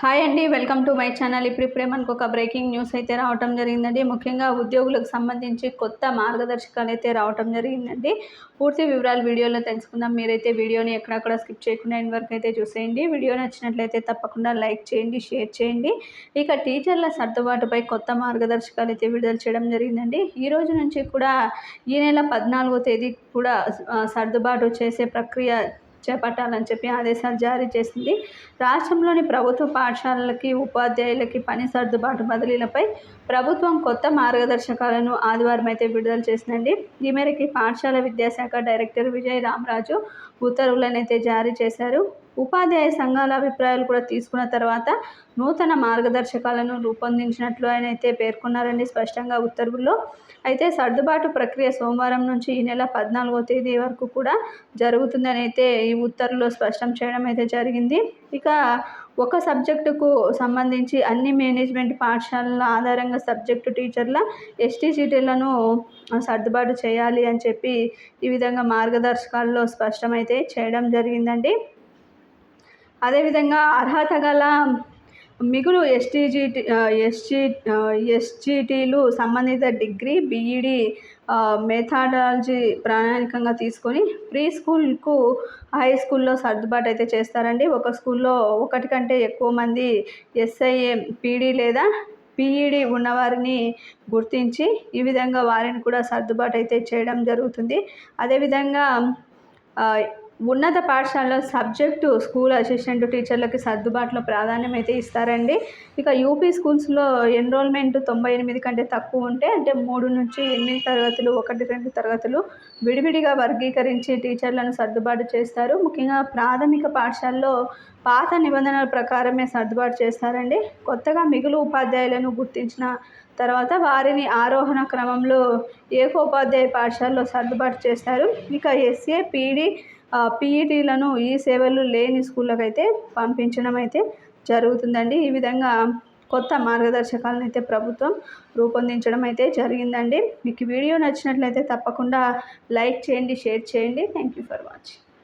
Hi అండి welcome to my channel. ఇప్పుడిప్పుడే మనకు ఒక బ్రేకింగ్ న్యూస్ అయితే రావటం జరిగిందండి. ముఖ్యంగా ఉద్యోగులకు సంబంధించి కొత్త మార్గదర్శకాలు అయితే రావటం జరిగిందండి. పూర్తి వివరాలు వీడియోలో తెలుసుకుందాం. మీరైతే వీడియోని ఎక్కడక్కడ స్కిప్ చేయకుండా ఇన్ వరకు అయితే చూసేయండి. వీడియో నచ్చినట్లయితే తప్పకుండా లైక్ చేయండి షేర్ చేయండి. ఇక టీచర్ల సర్దుబాటుపై కొత్త మార్గదర్శకాలు అయితే విడుదల చేయడం జరిగిందండి. ఈ రోజు నుంచి కూడా ఈ నెల పద్నాలుగో తేదీ కూడా సర్దుబాటు చేసే ప్రక్రియ చేపట్టాలని చెప్పి ఆదేశాలు జారీ చేసింది. రాష్ట్రంలోని ప్రభుత్వ పాఠశాలలకి ఉపాధ్యాయులకి పని సర్దుబాటు బదిలీలపై ప్రభుత్వం కొత్త మార్గదర్శకాలను ఆదివారం అయితే విడుదల చేసిందండి. ఈ మేరకి పాఠశాల విద్యాశాఖ డైరెక్టర్ విజయ్ రామరాజు ఉత్తర్వులనైతే జారీ చేశారు. ఉపాధ్యాయ సంఘాల అభిప్రాయాలు కూడా తీసుకున్న తర్వాత నూతన మార్గదర్శకాలను రూపొందించినట్లు ఆయన అయితే పేర్కొన్నారండి స్పష్టంగా ఉత్తర్వుల్లో. అయితే సర్దుబాటు ప్రక్రియ సోమవారం నుంచి ఈ నెల పద్నాలుగో తేదీ వరకు కూడా జరుగుతుందని అయితే ఈ ఉత్తర్వులో స్పష్టం చేయడం అయితే జరిగింది. ఇక ఒక సబ్జెక్టుకు సంబంధించి అన్ని మేనేజ్మెంట్ పాఠశాలల ఆధారంగా సబ్జెక్టు టీచర్ల ఎస్టీసీటీలను సర్దుబాటు చేయాలి అని చెప్పి ఈ విధంగా మార్గదర్శకాల్లో స్పష్టమైతే చేయడం జరిగిందండి. అదేవిధంగా అర్హత గల మిగులు ఎస్టీజీటీ ఎస్జీ ఎస్జీటీలు సంబంధిత డిగ్రీ బీఈడి మెథాడాలజీ ప్రామాణికంగా తీసుకొని ప్రీ స్కూల్కు హై స్కూల్లో సర్దుబాటు అయితే చేస్తారండి. ఒక స్కూల్లో ఒకటి కంటే ఎక్కువ మంది ఎస్ఐఏ పీడీ లేదా పీఈడి ఉన్నవారిని గుర్తించి ఈ విధంగా వారిని కూడా సర్దుబాటు అయితే చేయడం జరుగుతుంది. అదేవిధంగా ఉన్నత పాఠశాలలో సబ్జెక్టు స్కూల్ అసిస్టెంట్ టీచర్లకి సర్దుబాటులో ప్రాధాన్యం అయితే ఇస్తారండి. ఇక యూపీ స్కూల్స్లో ఎన్రోల్మెంట్ తొంభై ఎనిమిది కంటే తక్కువ ఉంటే అంటే మూడు నుంచి ఎనిమిది తరగతులు ఒకటి రెండు తరగతులు విడివిడిగా వర్గీకరించి టీచర్లను సర్దుబాటు చేస్తారు. ముఖ్యంగా ప్రాథమిక పాఠశాలలో పాత నిబంధనల ప్రకారమే సర్దుబాటు చేస్తారండి. కొత్తగా మిగులు ఉపాధ్యాయులను గుర్తించిన తర్వాత వారిని ఆరోహణ క్రమంలో ఏకోపాధ్యాయ పాఠశాలలో సర్దుబాటు చేస్తారు. ఇక ఎస్ఏ పీడీ పీఈటీలను ఈ సేవలు లేని స్కూళ్ళకు అయితే పంపించడం అయితే జరుగుతుందండి. ఈ విధంగా కొత్త మార్గదర్శకాలను అయితే ప్రభుత్వం రూపొందించడం అయితే జరిగిందండి. మీకు వీడియో నచ్చినట్లయితే తప్పకుండా లైక్ చేయండి షేర్ చేయండి. Thank you for watching